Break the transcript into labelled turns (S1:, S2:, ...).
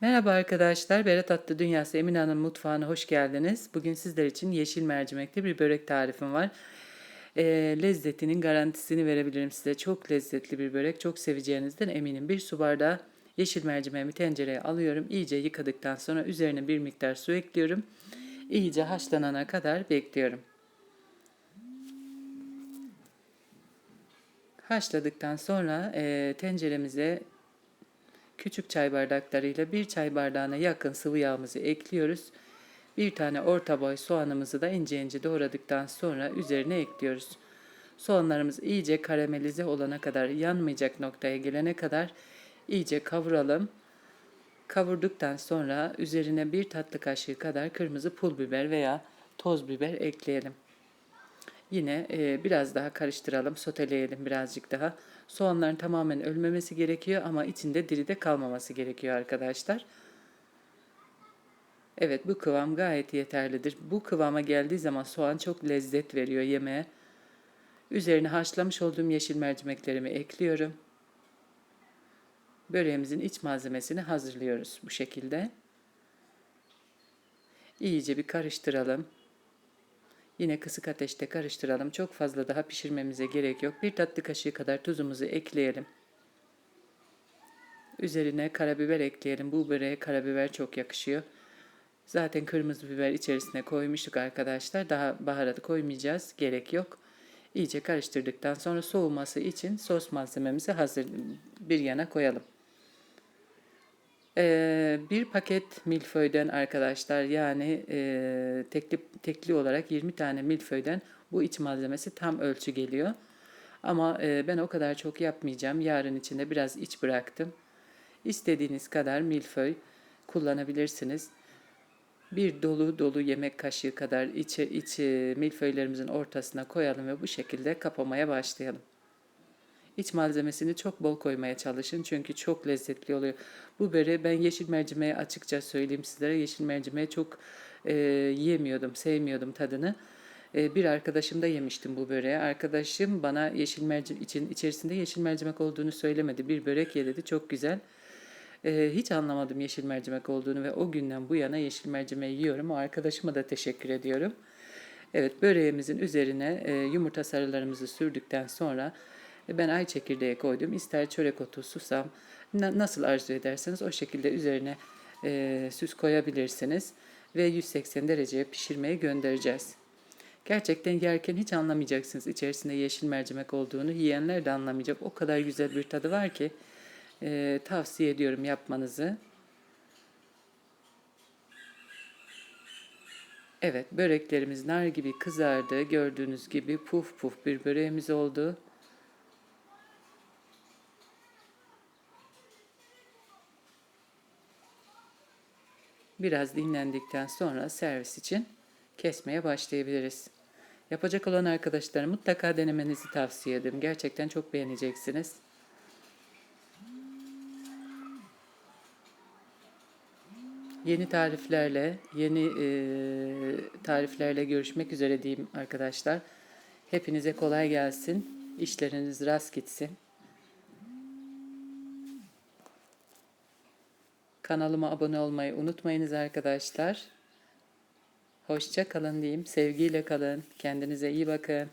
S1: Merhaba arkadaşlar, Berat Atlı Dünyası Emine mutfağına hoş geldiniz. Bugün sizler için yeşil mercimekli bir börek tarifim var. Ee, lezzetinin garantisini verebilirim size. Çok lezzetli bir börek, çok seveceğinizden eminim. Bir su bardağı yeşil mercimeğimi tencereye alıyorum. İyice yıkadıktan sonra üzerine bir miktar su ekliyorum. İyice haşlanana kadar bekliyorum. Haşladıktan sonra e, tenceremize Küçük çay bardaklarıyla bir çay bardağına yakın sıvı yağımızı ekliyoruz. Bir tane orta boy soğanımızı da ince ince doğradıktan sonra üzerine ekliyoruz. Soğanlarımız iyice karamelize olana kadar, yanmayacak noktaya gelene kadar iyice kavuralım. Kavurduktan sonra üzerine bir tatlı kaşığı kadar kırmızı pul biber veya toz biber ekleyelim. Yine e, biraz daha karıştıralım, soteleyelim birazcık daha. Soğanların tamamen ölmemesi gerekiyor ama içinde diri de kalmaması gerekiyor arkadaşlar. Evet bu kıvam gayet yeterlidir. Bu kıvama geldiği zaman soğan çok lezzet veriyor yemeğe. Üzerine haşlamış olduğum yeşil mercimeklerimi ekliyorum. Böreğimizin iç malzemesini hazırlıyoruz bu şekilde. İyice bir karıştıralım. Yine kısık ateşte karıştıralım. Çok fazla daha pişirmemize gerek yok. Bir tatlı kaşığı kadar tuzumuzu ekleyelim. Üzerine karabiber ekleyelim. Bu böreğe karabiber çok yakışıyor. Zaten kırmızı biber içerisine koymuştuk arkadaşlar. Daha baharatı koymayacağız. Gerek yok. İyice karıştırdıktan sonra soğuması için sos malzememizi hazır bir yana koyalım. Ee, bir paket milföyden arkadaşlar yani e, tekli, tekli olarak 20 tane milföyden bu iç malzemesi tam ölçü geliyor. Ama e, ben o kadar çok yapmayacağım. Yarın içinde biraz iç bıraktım. İstediğiniz kadar milföy kullanabilirsiniz. Bir dolu dolu yemek kaşığı kadar içi, içi milföylerimizin ortasına koyalım ve bu şekilde kapamaya başlayalım. İç malzemesini çok bol koymaya çalışın çünkü çok lezzetli oluyor. Bu böreği ben yeşil mercimeği açıkça söyleyeyim sizlere. Yeşil mercimeği çok e, yemiyordum, sevmiyordum tadını. E, bir arkadaşım da yemiştim bu böreği. Arkadaşım bana yeşil mercimek için içerisinde yeşil mercimek olduğunu söylemedi. Bir börek ye dedi. Çok güzel. E, hiç anlamadım yeşil mercimek olduğunu ve o günden bu yana yeşil mercimeği yiyorum. O arkadaşıma da teşekkür ediyorum. Evet böreğimizin üzerine e, yumurta sarılarımızı sürdükten sonra ben ay çekirdeği koydum. İster çörek otu, susam nasıl arzu ederseniz o şekilde üzerine e, süs koyabilirsiniz. Ve 180 dereceye pişirmeye göndereceğiz. Gerçekten yerken hiç anlamayacaksınız içerisinde yeşil mercimek olduğunu. Yiyenler de anlamayacak. O kadar güzel bir tadı var ki e, tavsiye ediyorum yapmanızı. Evet böreklerimiz nar gibi kızardı. Gördüğünüz gibi puf puf bir böreğimiz oldu. Biraz dinlendikten sonra servis için kesmeye başlayabiliriz. Yapacak olan arkadaşlara mutlaka denemenizi tavsiye ederim. Gerçekten çok beğeneceksiniz. Yeni tariflerle, yeni e, tariflerle görüşmek üzere diyeyim arkadaşlar. Hepinize kolay gelsin. İşleriniz rast gitsin. Kanalıma abone olmayı unutmayınız arkadaşlar. Hoşça kalın diyeyim. Sevgiyle kalın. Kendinize iyi bakın.